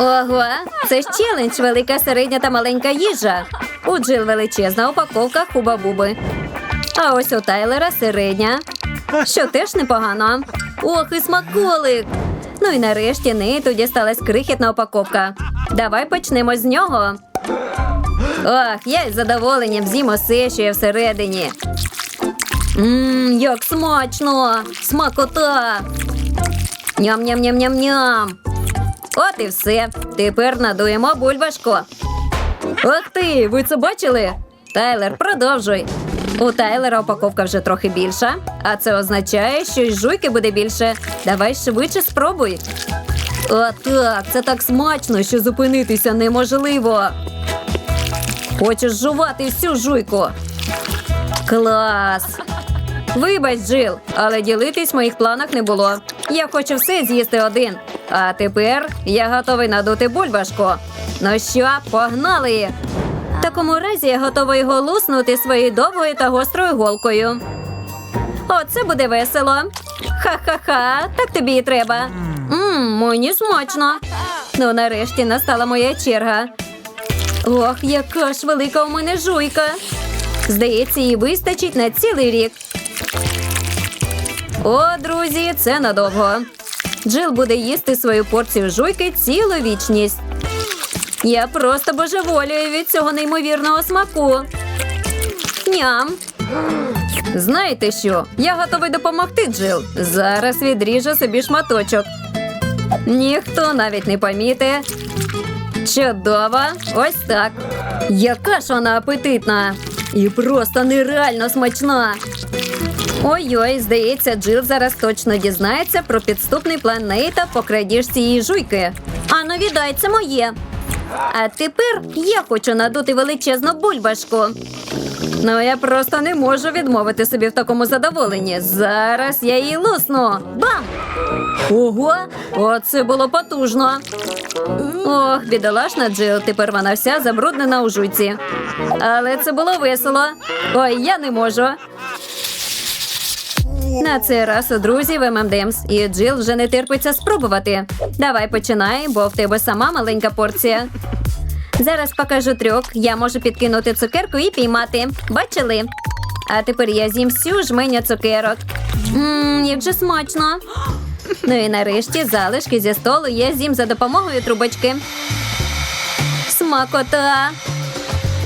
Ого, це ж челендж велика, середня та маленька їжа. У Джил величезна упаковка хуба-буби. А ось у Тайлера середня. Що теж непогано. Ох, і смаколик. Ну і нарешті Нейту дісталась крихітна упаковка. Давай почнемо з нього. Ох, я із задоволенням з'їм усе, що є всередині. Ммм, як смачно! Смакота! Ням-ням-ням-ням-ням. От і все. Тепер надуємо бульбашку. Ох ти, ви це бачили? Тайлер, продовжуй. У Тайлера упаковка вже трохи більша, а це означає, що й жуйки буде більше. Давай швидше спробуй. О, так, це так смачно, що зупинитися неможливо. Хочеш жувати всю жуйку? Клас! Вибач, Джил, але ділитись в моїх планах не було. Я хочу все з'їсти один. А тепер я готовий надути бульбашку. Ну що, погнали! В такому разі я готова його луснути своєю довгою та гострою голкою. Оце буде весело. Ха-ха-ха, так тобі і треба. Мм, мені смачно. Ну, нарешті настала моя черга. Ох, яка ж велика у мене жуйка. Здається, їй вистачить на цілий рік. О, друзі, це надовго. Джил буде їсти свою порцію жуйки цілу вічність. Я просто божеволюю від цього неймовірного смаку. Ням. Знаєте що? Я готовий допомогти, Джил. Зараз відріжу собі шматочок. Ніхто навіть не помітить. Чудово, ось так. Яка ж вона апетитна і просто нереально смачна. Ой-ой, здається, Джил зараз точно дізнається про підступний план Нейта по крадіжці її жуйки. Ану, віддай, це моє. А тепер я хочу надути величезну бульбашку. Ну, я просто не можу відмовити собі в такому задоволенні. Зараз я її лусну. Бам! Ого, оце було потужно. Ох, бідолашна Джил, тепер вона вся забруднена у жуйці. Але це було весело. Ой, я не можу. На цей раз у друзів ММДМС і Джил вже не терпиться спробувати. Давай починай, бо в тебе сама маленька порція. Зараз покажу трюк. Я можу підкинути цукерку і піймати. Бачили? А тепер я з'їм всю жменю цукерок. Ммм, як же смачно. Ну і нарешті залишки зі столу я з'їм за допомогою трубочки. Смакота.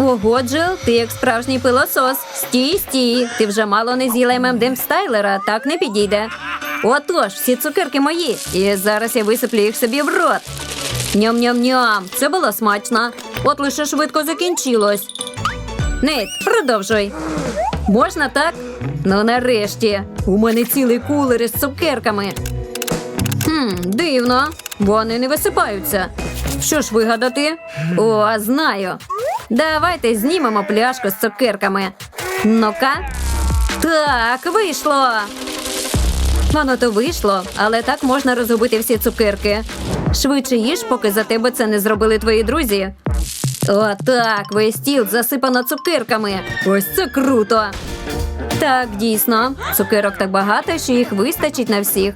Ого, Джил, ти як справжній пилосос. Стій, стій. Ти вже мало не з'їла ММДМ Стайлера, так не підійде. Отож, всі цукерки мої. І зараз я висиплю їх собі в рот. Ням-ням-ням, це було смачно. От лише швидко закінчилось. Нейт, продовжуй. Можна так? Ну нарешті. У мене цілий кулер із цукерками. Хм, дивно. Вони не висипаються. Що ж вигадати? О, знаю. Давайте знімемо пляшку з цукерками. Ну-ка. Так, вийшло. Воно то вийшло, але так можна розгубити всі цукерки. Швидше їж, поки за тебе це не зробили твої друзі. Отак, весь стіл засипано цукерками. Ось це круто. Так, дійсно, цукерок так багато, що їх вистачить на всіх.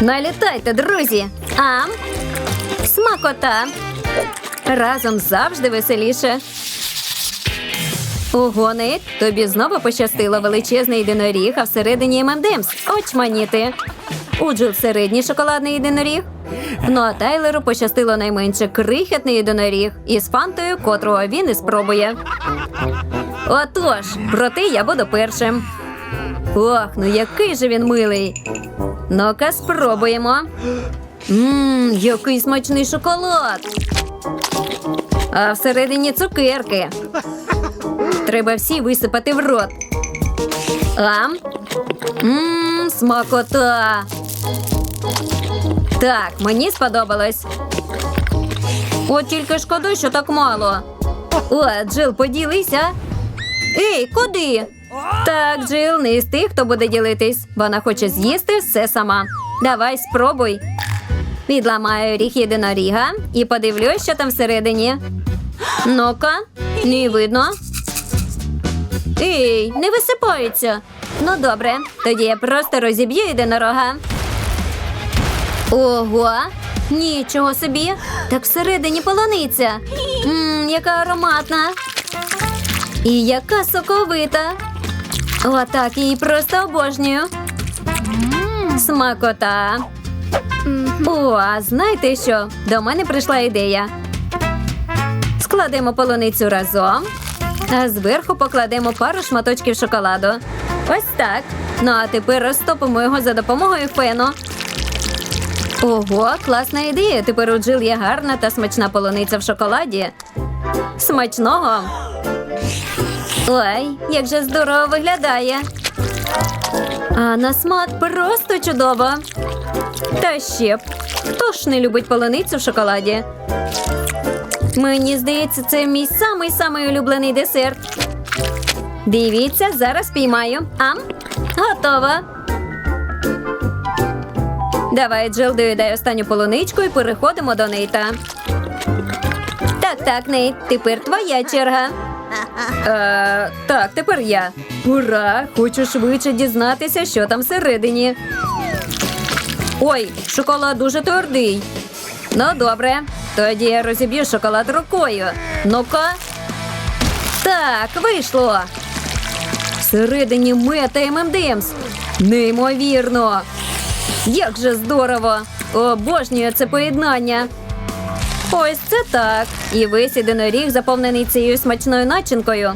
Налітайте, друзі! Ам! Смакота! Разом завжди веселіше. Нейт, тобі знову пощастило величезний єдиноріг, а всередині ММДМС. Очманіти. У Джил середній шоколадний єдиноріг. Ну а Тайлеру пощастило найменше крихітний єдиноріг із фантою, котрого він і спробує. Отож, проте я буду першим. Ох, ну який же він милий. Ну-ка, спробуємо. Ммм, який смачний шоколад. А всередині цукерки. Треба всі висипати в рот. Ам. Ммм, смакота. Так, мені сподобалось. От тільки шкода, що так мало. О, Джил, поділися. Ей, куди? Так, Джил, не із тих, хто буде ділитись. Вона хоче з'їсти все сама. Давай, спробуй. Відламаю ріг єдиноріга і подивлюсь, що там всередині. Ну-ка, не видно. Ей, не висипається. Ну добре, тоді я просто розіб'ю єдинорога. Ого, Нічого собі. Так всередині полуниця. Ммм, яка ароматна. І яка соковита. Отак її просто обожнюю. Смакота. О, а знаєте що? До мене прийшла ідея. Складемо полуницю разом, а зверху покладемо пару шматочків шоколаду. Ось так. Ну а тепер розтопимо його за допомогою фену. Ого, класна ідея. Тепер у Джил є гарна та смачна полуниця в шоколаді. Смачного. Ой, як же здорово виглядає. А на смак просто чудово. Та ще б. Хто ж не любить полуницю в шоколаді? Мені здається, це мій самий самий улюблений десерт. Дивіться, зараз піймаю. Ам, готова. Давай, Джил, доїдай останню полуничку і переходимо до Нейта. Так, так, Нейт, тепер твоя черга. Е, так, тепер я. Ура! Хочу швидше дізнатися, що там всередині. Ой, шоколад дуже твердий. Ну, добре. Тоді я розіб'ю шоколад рукою. Ну-ка. Так, вийшло. Всередині мета ММДМС. Неймовірно. Як же здорово! Обожнюю це поєднання. Ось це так. І весь єдиноріг заповнений цією смачною начинкою.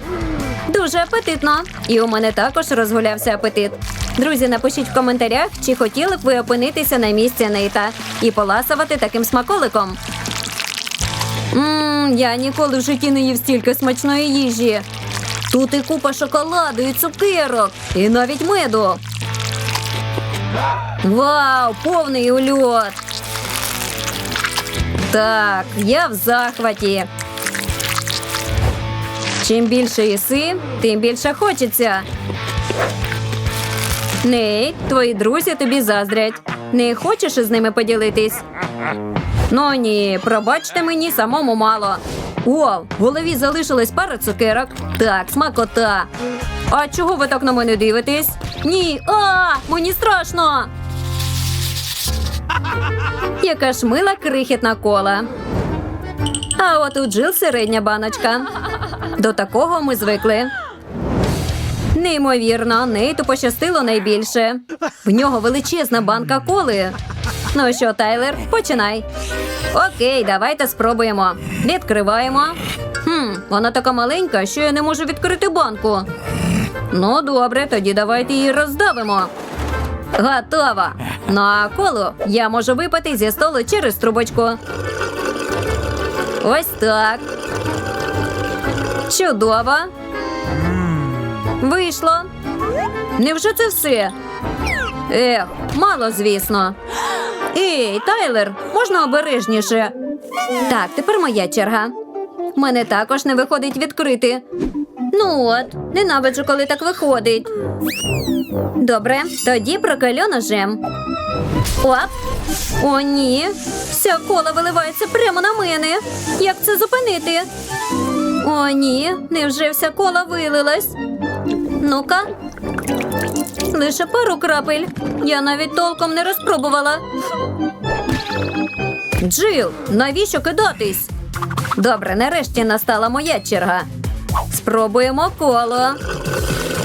Дуже апетитно. І у мене також розгулявся апетит. Друзі, напишіть в коментарях, чи хотіли б ви опинитися на місці Нейта і поласувати таким смаколиком. Ммм, я ніколи в житті не їв стільки смачної їжі. Тут і купа шоколаду, і цукерок, і навіть меду. Вау, повний ульот! Так, я в захваті. Чим більше їси, тим більше хочеться. Ней, твої друзі тобі заздрять. Не хочеш із ними поділитись? Ну ні, пробачте мені самому мало. О, в голові залишилась пара цукерок. Так, смакота. А чого ви так на мене дивитесь? Ні, а, мені страшно. Яка ж мила крихітна кола. А от у Джил середня баночка. До такого ми звикли. Неймовірно, Нейту пощастило найбільше. В нього величезна банка коли. Ну що, Тайлер, починай. Окей, давайте спробуємо. Відкриваємо. Хм, вона така маленька, що я не можу відкрити банку. Ну, добре, тоді давайте її роздавимо. Готово. Ну а колу я можу випити зі столу через трубочку. Ось так. Чудово. Вийшло. Невже це все? Ех, мало, звісно. Ей, Тайлер, можна обережніше. Так, тепер моя черга. Мене також не виходить відкрити. Ну от, ненавиджу, коли так виходить. Добре, тоді прокалю ножем. Оп. О, ні. Вся кола виливається прямо на мене. Як це зупинити? О, ні, невже вся кола вилилась? Ну-ка. Лише пару крапель. Я навіть толком не розпробувала. Джил, навіщо кидатись? Добре, нарешті настала моя черга. Спробуємо коло.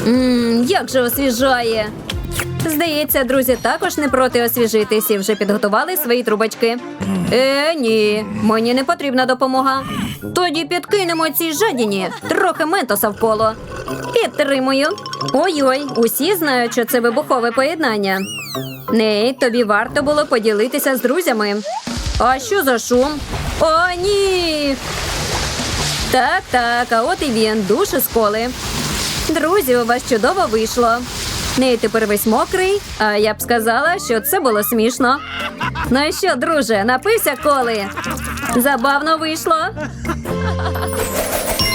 Ммм, як же освіжає. Здається, друзі також не проти освіжитись і вже підготували свої трубочки. Е, ні, мені не потрібна допомога. Тоді підкинемо цій жадіні трохи ментоса в коло. Підтримую. Ой-ой, усі знають, що це вибухове поєднання. Ней, тобі варто було поділитися з друзями. А що за шум? О, ні. Так, так, а от і він, душ із коли. Друзі, у вас чудово вийшло. Ней тепер весь мокрий, а я б сказала, що це було смішно. Ну і що, друже, напився коли? Забавно вийшло.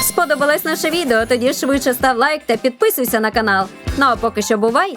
Сподобалось наше відео? Тоді швидше став лайк та підписуйся на канал. Ну а поки що бувай